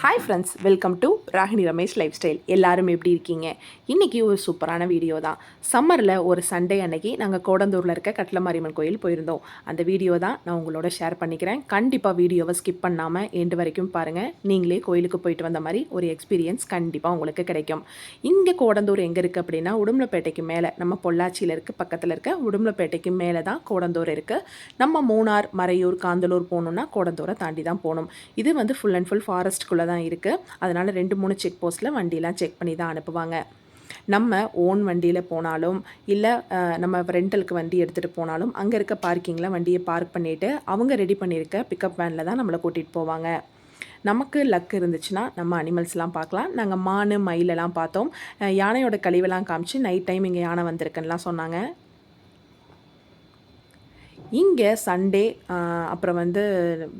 Hi friends welcome to Ragini Ramesh lifestyle எல்லாரும் எப்படி இருக்கீங்க? இன்றைக்கி ஒரு சூப்பரான வீடியோ தான். சம்மரில் ஒரு சண்டே அன்னைக்கு நாங்கள் கோடந்தூரில் இருக்க கட்லமாரியம்மன் கோயில் போயிருந்தோம். அந்த வீடியோ தான் நான் உங்களோட ஷேர் பண்ணிக்கிறேன். கண்டிப்பாக வீடியோவை ஸ்கிப் பண்ணாமல் எண்டு வரைக்கும் பாருங்கள் நீங்களே கோயிலுக்கு போயிட்டு வந்த மாதிரி ஒரு எக்ஸ்பீரியன்ஸ் கண்டிப்பாக உங்களுக்கு கிடைக்கும். இங்கே கோடந்தூர் எங்கே இருக்குது அப்படின்னா உடுமலைப்பேட்டைக்கு மேலே நம்ம பொள்ளாச்சியில் இருக்க பக்கத்தில் இருக்க உடுமலைப்பேட்டைக்கு மேலே தான் கோடந்தூர் இருக்குது நம்ம மூணார் மறையூர் காந்தலூர் போகணுன்னா கோடந்தூரை தாண்டி தான் போகணும். இது வந்து ஃபுல் அண்ட் ஃபுல் ஃபாரஸ்ட்குள்ளே தான் இருக்குது அதனால் ரெண்டு மூணு செக் போஸ்ட்டில் வண்டியெலாம் செக் பண்ணி தான் அனுப்புவாங்க. நம்ம ஓன் வண்டியில் போனாலும் இல்லை நம்ம ரெண்டலுக்கு வண்டி எடுத்துகிட்டு போனாலும் அங்கே இருக்க பார்க்கிங்கில் வண்டியை பார்க் பண்ணிவிட்டு அவங்க ரெடி பண்ணியிருக்க பிக்கப் வேனில் தான் நம்மளை கூட்டிகிட்டு போவாங்க. நமக்கு லக் இருந்துச்சுன்னா நம்ம அனிமல்ஸ்லாம் பார்க்கலாம். நாங்கள் மான் மயிலெல்லாம் பார்த்தோம். யானையோட கழிவெல்லாம் காமிச்சு நைட் டைம் இங்கே யானை வந்திருக்குன்னெலாம் சொன்னாங்க. இங்கே சண்டே அப்புறம் வந்து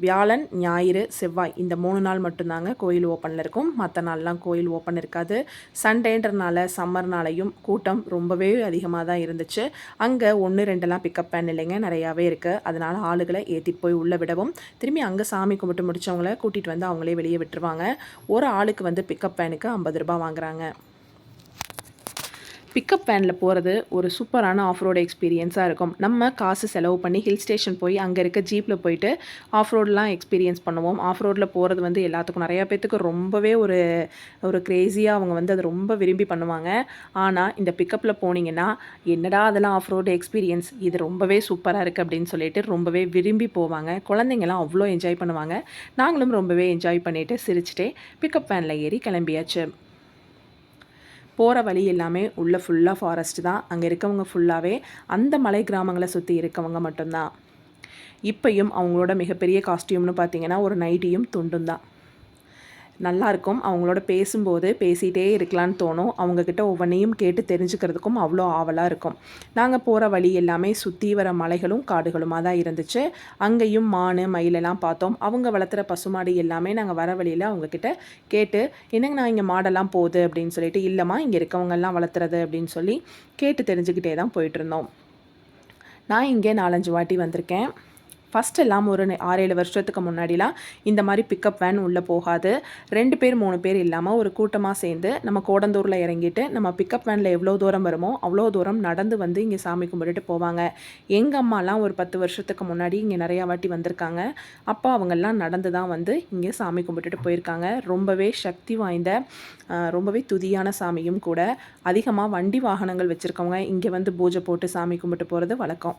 வியாழன் ஞாயிறு செவ்வாய் இந்த மூணு நாள் மட்டும்தாங்க கோயில் ஓப்பனில் இருக்கும். மற்ற நாள்லாம் கோயில் ஓப்பன் இருக்காது. சண்டேன்றனால சம்மர்னாலையும் கூட்டம் ரொம்பவே அதிகமாக தான் இருந்துச்சு. அங்கே ஒன்று ரெண்டெல்லாம் பிக்கப் பேன் இல்லைங்க. நிறையாவே இருக்குது அதனால் ஆளுகளை ஏற்றிட்டு போய் உள்ளே விடவும். திரும்பி அங்கே சாமி கும்பிட்டு முடிச்சவங்கள கூட்டிகிட்டு வந்து அவங்களே வெளியே விட்டுருவாங்க. ஒரு ஆளுக்கு வந்து பிக்கப் பேனுக்கு ஐம்பது ரூபாய் வாங்குறாங்க. பிக்கப் வேனில் போகிறது ஒரு சூப்பரான ஆஃப் ரோடு எக்ஸ்பீரியன்ஸாக இருக்கும். நம்ம காசு செலவு பண்ணி ஹில் ஸ்டேஷன் போய் அங்கே இருக்க ஜீப்பில் போயிட்டு ஆஃப் ரோடெலாம் எக்ஸ்பீரியன்ஸ் பண்ணுவோம். ஆஃப் ரோடில் போகிறது வந்து எல்லாத்துக்கும் நிறையா பேர்த்துக்கு ரொம்பவே ஒரு ஒரு க்ரேஸியாக அவங்க வந்து அதை ரொம்ப விரும்பி பண்ணுவாங்க. ஆனால் இந்த பிக்கப்பில் போனீங்கன்னா என்னடா அதெல்லாம் ஆஃப் ரோடு எக்ஸ்பீரியன்ஸ் இது ரொம்பவே சூப்பராக இருக்குது அப்படின்னு சொல்லிட்டு ரொம்பவே விரும்பி போவாங்க. குழந்தைங்கலாம் அவ்வளோ என்ஜாய் பண்ணுவாங்க. நாங்களும் ரொம்பவே என்ஜாய் பண்ணிவிட்டு சிரிச்சுட்டே பிக்கப் வேனில் ஏறி கிளம்பியாச்சு. போகிற வழி எல்லாமே உள்ளே ஃபுல்லாக ஃபாரஸ்ட் தான். அங்கே இருக்கவங்க ஃபுல்லாகவே அந்த மலை கிராமங்களை சுற்றி இருக்கவங்க மட்டும்தான். இப்பையும் அவங்களோட மிகப்பெரிய காஸ்டியூம்னு பார்த்தீங்கன்னா ஒரு நைட்டியும் துண்டும் தான். நல்லாயிருக்கும் அவங்களோட பேசும்போது பேசிகிட்டே இருக்கலான்னு தோணும். அவங்கக்கிட்ட ஒவ்வொன்றையும் கேட்டு தெரிஞ்சுக்கிறதுக்கும் அவ்வளோ ஆவலாக இருக்கும். நாங்கள் போகிற வழி எல்லாமே சுற்றி வர மலைகளும் காடுகளுமாக தான் இருந்துச்சு. அங்கேயும் மான் மயிலெல்லாம் பார்த்தோம். அவங்க வளர்த்துற பசுமாடு எல்லாமே நாங்கள் வர வழியில் அவங்கக்கிட்ட கேட்டு என்னங்க நான் இங்கே மாடெல்லாம் போகுது? அப்படின்னு சொல்லிட்டு இல்லைம்மா இங்கே இருக்கவங்கெல்லாம் வளர்த்துறது அப்படின்னு சொல்லி கேட்டு தெரிஞ்சுக்கிட்டே தான் போயிட்டுருந்தோம் நான் இங்கே நாலஞ்சு வாட்டி வந்திருக்கேன். ஃபஸ்ட் எல்லாம் ஒரு நெ- ஆறேழு வருஷத்துக்கு முன்னாடிலாம் இந்த மாதிரி பிக்கப் வேன் உள்ளே போகாது. ரெண்டு பேர் மூணு பேர் இல்லாமல் ஒரு கூட்டமாக சேர்ந்து நம்ம கோடந்தூரில் இறங்கிட்டு நம்ம பிக்கப் வேனில் எவ்வளோ தூரம் வருமோ அவ்வளோ தூரம் நடந்து வந்து இங்கே சாமி கும்பிட்டுட்டு போவாங்க. எங்கள் அம்மாலாம் ஒரு பத்து வருஷத்துக்கு முன்னாடி இங்கே நிறையா வாட்டி வந்திருக்காங்க. அப்போ அவங்கெல்லாம் நடந்து தான் வந்து இங்கே சாமி கும்பிட்டுட்டு போயிருக்காங்க. ரொம்பவே சக்தி வாய்ந்த ரொம்பவே துதியான சாமியும் கூட. அதிகமாக வண்டி வாகனங்கள் வச்சுருக்கவங்க இங்கே வந்து பூஜை போட்டு சாமி கும்பிட்டு போகிறது வழக்கம்.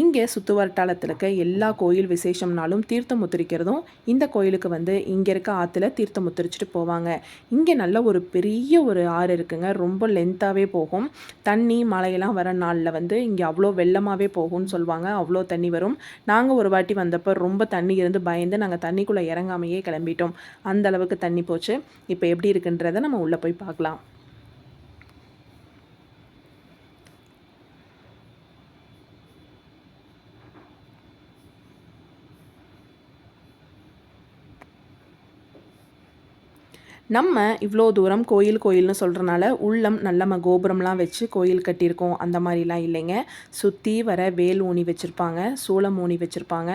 இங்கே சுற்று வட்டாரத்தில் இருக்க எல்லா கோயில் விசேஷம்னாலும் தீர்த்தம் முத்திரிக்கிறதும் இந்த கோயிலுக்கு வந்து இங்கே இருக்க ஆற்றுல தீர்த்தம் முத்திரிச்சிட்டு போவாங்க. இங்கே நல்ல ஒரு பெரிய ஒரு ஆறு இருக்குங்க. ரொம்ப லென்த்தாகவே போகும். தண்ணி மழையெல்லாம் வர நாளில் வந்து இங்கே அவ்வளோ வெள்ளமாகவே போகும்னு சொல்லுவாங்க அவ்வளோ தண்ணி வரும். நாங்கள் ஒரு வாட்டி வந்தப்போ ரொம்ப தண்ணி இருந்து பயந்து நாங்கள் தண்ணிக்குள்ளே இறங்காமையே கிளம்பிட்டோம். அந்த அளவுக்கு தண்ணி போச்சு. இப்போ எப்படி இருக்குன்றதை நம்ம உள்ளே போய் பார்க்கலாம். நம்ம இவ்வளோ தூரம் கோயில் கோயில்னு சொல்கிறனால உள்ளம் நல்ல கோபுரம்லாம் வச்சு கோயில் கட்டியிருக்கோம். அந்த மாதிரிலாம் இல்லைங்க. சுற்றி வர வேல் ஊனி வச்சுருப்பாங்க. சூளம் ஊனி வச்சுருப்பாங்க.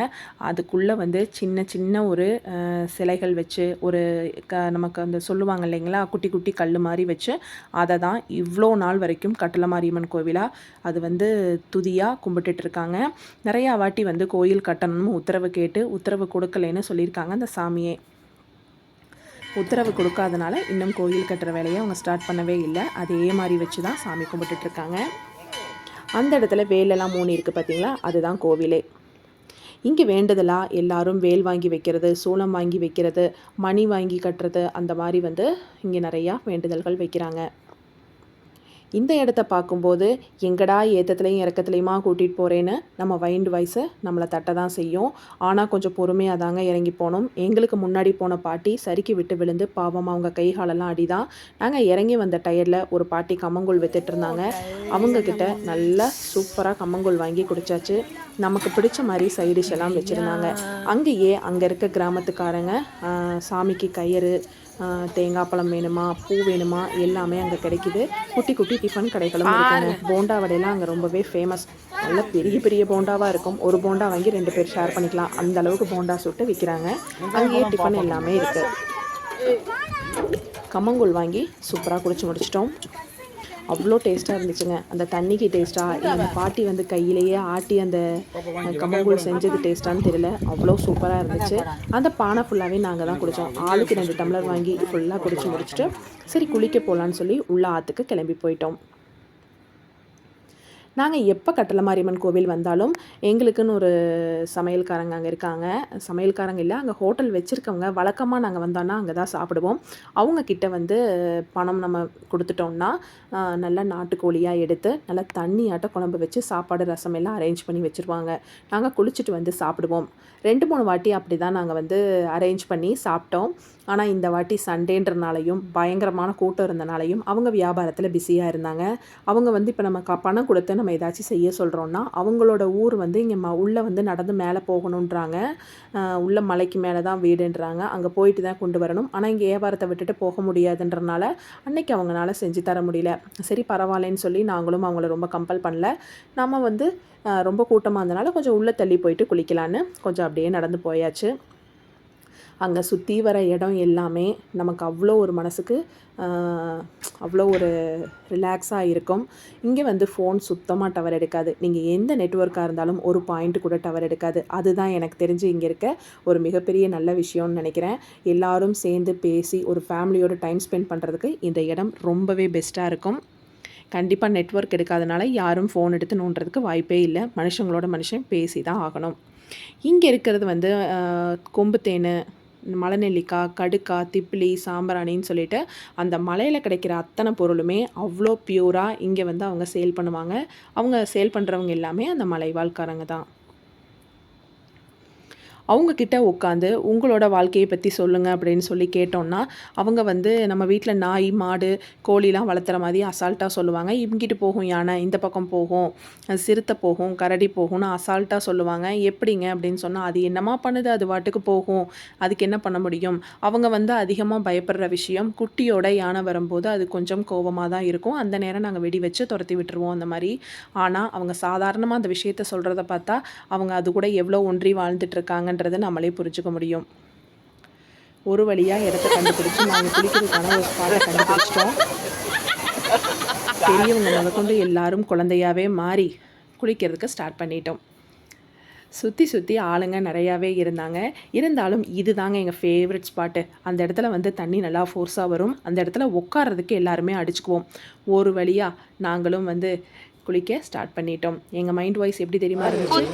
அதுக்குள்ளே வந்து சின்ன சின்ன ஒரு சிலைகள் வச்சு ஒரு க நமக்கு அந்த சொல்லுவாங்க இல்லைங்களா? குட்டி குட்டி கல் மாதிரி வச்சு அதை தான் இவ்வளோ நாள் வரைக்கும் கட்டள மாரியம்மன் கோவிலாக அது வந்து துதியாக கும்பிட்டுட்டு இருக்காங்க நிறையா வாட்டி வந்து கோயில் கட்டணும்னு உத்தரவு கேட்டு உத்தரவு கொடுக்கலைன்னு சொல்லியிருக்காங்க அந்த சாமியே. உத்தரவு கொடுக்காதனால இன்னும் கோயில் கட்டுற வேலையை அவங்க ஸ்டார்ட் பண்ணவே இல்லை. அதே மாதிரி வச்சு தான் சாமி கும்பிட்டுட்ருக்காங்க அந்த இடத்துல வேலெல்லாம் மூணு இருக்குது பார்த்தீங்களா அதுதான் கோவிலே. இங்கே வேண்டுதலாக எல்லாரும் வேல் வாங்கி வைக்கிறது சூளம் வாங்கி வைக்கிறது மணி வாங்கி கட்டுறது அந்த மாதிரி வந்து இங்கே நிறையா வேண்டுதல்கள் வைக்கிறாங்க. இந்த இடத்த பார்க்கும்போது எங்கடா ஏத்தத்துலையும் இறக்கத்துலையுமா கூட்டிகிட்டு போகிறேன்னு நம்ம வைண்ட் வாய்ஸை நம்மளை தட்ட தான் செய்யும். ஆனால் கொஞ்சம் பொறுமையாக தாங்க இறங்கி போனோம் எங்களுக்கு முன்னாடி போன பாட்டி சறுக்கி விட்டு விழுந்து பாவம் அவங்க கைகாலெல்லாம் அடிதான். நாங்கள் இறங்கி வந்த டயரில் ஒரு பாட்டி கம்மங்கூழ் வித்துட்டு இருந்தாங்க. அவங்கக்கிட்ட நல்லா சூப்பராக கம்மங்கூழ் வாங்கி குடிச்சாச்சு. நமக்கு பிடிச்ச மாதிரி சைடிஷ் எல்லாம் வச்சுருந்தாங்க. அங்கேயே அங்கே இருக்க கிராமத்துக்காரங்க சாமிக்கு கயிறு தேங்காய் பழம் வேணுமா பூ வேணுமா எல்லாமே அங்கே கிடைக்குது. குட்டி குட்டி டிஃபன் கடைகளும் இருக்காங்க. போண்டா வடையெல்லாம் அங்கே ரொம்பவே ஃபேமஸ் நல்ல பெரிய பெரிய போண்டாவாக இருக்கும். ஒரு போண்டா வாங்கி ரெண்டு பேர் ஷேர் பண்ணிக்கலாம். அந்த அளவுக்கு போண்டா சுட்டு விற்கிறாங்க அங்கேயே டிஃபன் எல்லாமே இருக்குது கம்மங்கூழ் வாங்கி சூப்பராக குடிச்சு முடிச்சிட்டோம். அவ்வளோ டேஸ்ட்டாக இருந்துச்சுங்க. அந்த தண்ணிக்கு டேஸ்ட்டாக அந்த பாட்டி வந்து கையிலேயே ஆட்டி அந்த கம்மங்கூழ் செஞ்சது டேஸ்ட்டான்னு தெரியல. அவ்வளோ சூப்பராக இருந்துச்சு. அந்த பானை ஃபுல்லாகவே நாங்கள் தான் குடித்தோம் ஆளுக்கு ரெண்டு டம்ளர் வாங்கி ஃபுல்லாக குடிச்சு முடிச்சுட்டு சரி குளிக்க போகலான்னு சொல்லி உள்ள ஆற்றுக்கு கிளம்பி போயிட்டோம். நாங்கள் எப்போ கட்டளை மாரியம்மன் கோவில் வந்தாலும் எங்களுக்குன்னு ஒரு சமையல்காரங்க அங்கே இருக்காங்க. சமையல்காரங்க இல்லை அங்கே ஹோட்டல் வச்சுருக்கவங்க வழக்கமாக நாங்கள் வந்தோன்னா அங்கே தான் சாப்பிடுவோம் அவங்கக்கிட்ட வந்து பணம் நம்ம கொடுத்துட்டோம்னா நல்லா நாட்டுக்கோழியாக எடுத்து நல்லா தண்ணியாட்ட குழம்பு வச்சு சாப்பாடு ரசம் எல்லாம் அரேஞ்ச் பண்ணி வச்சுருவாங்க. நாங்கள் குளிச்சுட்டு வந்து சாப்பிடுவோம். ரெண்டு மூணு வாட்டி அப்படி தான் நாங்கள் வந்து அரேஞ்ச் பண்ணி சாப்பிட்டோம். ஆனால் இந்த வாட்டி சண்டேன்றனாலையும் பயங்கரமான கூட்டம் இருந்தனாலையும் அவங்க வியாபாரத்தில் பிஸியாக இருந்தாங்க. அவங்க வந்து இப்போ நம்ம க பணம் கொடுத்து நம்ம ஏதாச்சும் செய்ய சொல்கிறோன்னா அவங்களோட ஊர் வந்து இங்கே ம உள்ளே வந்து நடந்து மேலே போகணுன்றாங்க உள்ள மலைக்கு மேலே தான் வீடுன்றாங்க. அங்கே போயிட்டு தான் கொண்டு வரணும். ஆனால் இங்கே வியாபாரத்தை விட்டுட்டு போக முடியாதுன்றனால அன்னைக்கு அவங்களால செஞ்சு தர முடியல. சரி பரவாயில்லன்னு சொல்லி நாங்களும் அவங்கள ரொம்ப கம்பல் பண்ணல. நம்ம வந்து ரொம்ப கூட்டமாக இருந்தனால கொஞ்சம் உள்ளே தள்ளி போயிட்டு குளிக்கலான்னு கொஞ்சம் அப்படியே நடந்து போயாச்சு. அங்கே சுற்றி வர இடம் எல்லாமே நமக்கு அவ்வளோ ஒரு மனசுக்கு அவ்வளோ ஒரு ரிலாக்ஸாக இருக்கும். இங்கே வந்து ஃபோன் சுத்தமாக டவர் எடுக்காது. நீங்கள் எந்த நெட்ஒர்க்காக இருந்தாலும் ஒரு பாயிண்ட் கூட டவர் எடுக்காது. அதுதான் எனக்கு தெரிஞ்சு இங்கே இருக்க ஒரு மிகப்பெரிய நல்ல விஷயம்னு நினைக்கிறேன். எல்லாரும் சேர்ந்து பேசி ஒரு ஃபேமிலியோட டைம் ஸ்பெண்ட் பண்ணுறதுக்கு இந்த இடம் ரொம்பவே பெஸ்ட்டாக இருக்கும். கண்டிப்பாக நெட்வொர்க் எடுக்காதனால யாரும் ஃபோன் எடுத்து நோண்டுறதுக்கு வாய்ப்பே இல்லை. மனுஷங்களோட மனுஷன் பேசி தான் ஆகணும். இங்கே இருக்கிறது வந்து கொம்பு தேன் மலைநெல்லிக்காய் கடுக்காய் திப்பிலி சாம்பிராணின்னு சொல்லிட்டு அந்த மலையில் கிடைக்கிற அத்தனை பொருளுமே அவ்வளோ பியூராக இங்கே வந்து அவங்க சேல் பண்ணுவாங்க. அவங்க சேல் பண்ணுறவங்க எல்லாமே அந்த மலைவாழ்காரங்க தான். அவங்கக்கிட்ட உட்காந்து உங்களோட வாழ்க்கையை பற்றி சொல்லுங்கள் அப்படின்னு சொல்லி கேட்டோம்னா அவங்க வந்து நம்ம வீட்டில் நாய் மாடு கோழிலாம் வளர்த்துற மாதிரி அசால்ட்டாக சொல்லுவாங்க. இங்கிட்டு போகும் யானை இந்த பக்கம் போகும் சிறுத்தை போகும் கரடி போகும்னு அசால்ட்டாக சொல்லுவாங்க. எப்படிங்க அப்படின்னு சொன்னால் அது என்னமா பண்ணுது? அது வாட்டுக்கு போகும். அதுக்கு என்ன பண்ண முடியும்? அவங்க வந்து அதிகமாக பயப்படுற விஷயம் குட்டியோட யானை வரும்போது அது கொஞ்சம் கோபமாக தான் இருக்கும். அந்த நேரம் நாங்கள் வெடி வச்சு துரத்தி விட்டுருவோம் அந்த மாதிரி. ஆனால் அவங்க சாதாரணமாக அந்த விஷயத்த சொல்கிறத பார்த்தா அவங்க அது கூட எவ்வளோ ஒன்றி வாழ்ந்துட்டு இருக்காங்கன்றதை நம்மளே புரிஞ்சுக்க முடியும். ஒரு வழியாக இடத்த கண்டுபிடிச்சு நாங்கள் குளிக்கிறதுக்கான ஒரு ஸ்பாட்டை கண்டுபிடிச்சிட்டோம். பெரியவங்க முதற்கொண்டு எல்லாரும் குழந்தையாகவே மாறி குளிக்கிறதுக்கு ஸ்டார்ட் பண்ணிட்டோம். சுற்றி சுற்றி ஆளுங்க நிறையாவே இருந்தாங்க. இருந்தாலும் இது தாங்க எங்கள் ஃபேவரட் ஸ்பாட்டு அந்த இடத்துல வந்து தண்ணி நல்லா ஃபோர்ஸாக வரும். அந்த இடத்துல உட்கார்றதுக்கு எல்லாருமே அடிச்சுக்குவோம். ஒரு வழியாக நாங்களும் வந்து குளிக்க ஸ்டார்ட் பண்ணிட்டோம். எங்கள் மைண்ட் வாய்ஸ் எப்படி தெரியுமா இருந்துச்சு?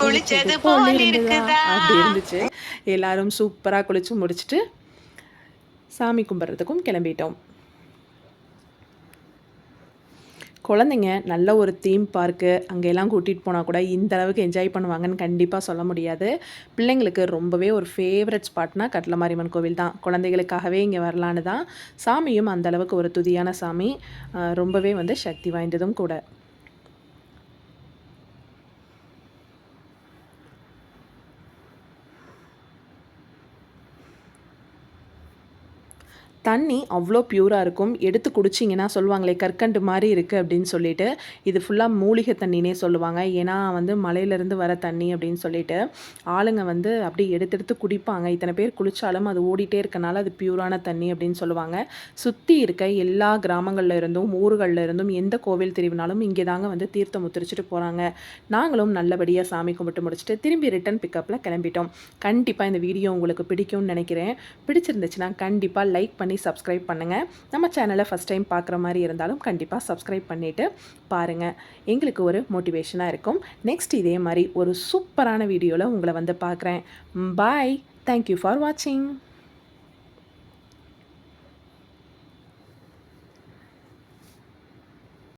குளிச்சது போல இருக்குதா? அப்படி இருந்துச்சு. எல்லாரும் சூப்பராக குளிச்சு முடிச்சுட்டு சாமி கும்பிட்றதுக்கும் கிளம்பிட்டோம். குழந்தைங்க நல்ல ஒரு தீம் பார்க்கு அங்கெல்லாம் கூட்டிகிட்டு போனால் கூட இந்த அளவுக்கு என்ஜாய் பண்ணுவாங்கன்னு கண்டிப்பாக சொல்ல முடியாது. பிள்ளைங்களுக்கு ரொம்பவே ஒரு ஃபேவரட் ஸ்பாட்னா கட்லமாரியம்மன் கோவில் தான். குழந்தைகளுக்காகவே இங்கே வரலான்னு தான். சாமியும் அந்தளவுக்கு ஒரு துதியான சாமி. ரொம்பவே வந்து சக்தி வாய்ந்ததும் கூட. தண்ணி அவ்வளோ பியூராக இருக்கும். எடுத்து குடிச்சிங்கன்னா சொல்லுவாங்களே கற்கண்டு மாதிரி இருக்குது அப்படின்னு சொல்லிட்டு இது ஃபுல்லாக மூலிகை தண்ணினே சொல்லுவாங்க. ஏன்னா வந்து மலையிலேருந்து வர தண்ணி அப்படின்னு சொல்லிட்டு ஆளுங்க வந்து அப்படியே எடுத்து எடுத்து குடிப்பாங்க. இத்தனை பேர் குளித்தாலும் அது ஓடிட்டே இருக்கனால அது பியூரான தண்ணி அப்படின்னு சொல்லுவாங்க. சுற்றி இருக்க எல்லா கிராமங்களில் இருந்தும் ஊர்களில் இருந்தும் எந்த கோவில் திரும்பினாலும் இங்கே தாங்க வந்து தீர்த்தம் முத்திரிச்சிட்டு போகிறாங்க நாங்களும் நல்லபடியாக சாமி கும்பிட்டு முடிச்சுட்டு திரும்பி ரிட்டன் பிக்கப்பில் கிளம்பிட்டோம். கண்டிப்பாக இந்த வீடியோ உங்களுக்கு பிடிக்கும்னு நினைக்கிறேன். பிடிச்சிருந்துச்சுன்னா கண்டிப்பாக லைக் பண்ணி பண்ணி சப்ஸ்கிரைப் பண்ணுங்கள் நம்ம சேனலை ஃபஸ்ட் டைம் பார்க்குற மாதிரி இருந்தாலும் கண்டிப்பாக சப்ஸ்கிரைப் பண்ணிவிட்டு பாருங்கள் எங்களுக்கு ஒரு மோட்டிவேஷனாக இருக்கும். நெக்ஸ்ட் இதே மாதிரி ஒரு சூப்பரான வீடியோவில் உங்களை வந்து பார்க்குறேன். பாய் தேங்க்யூ ஃபார் வாட்சிங்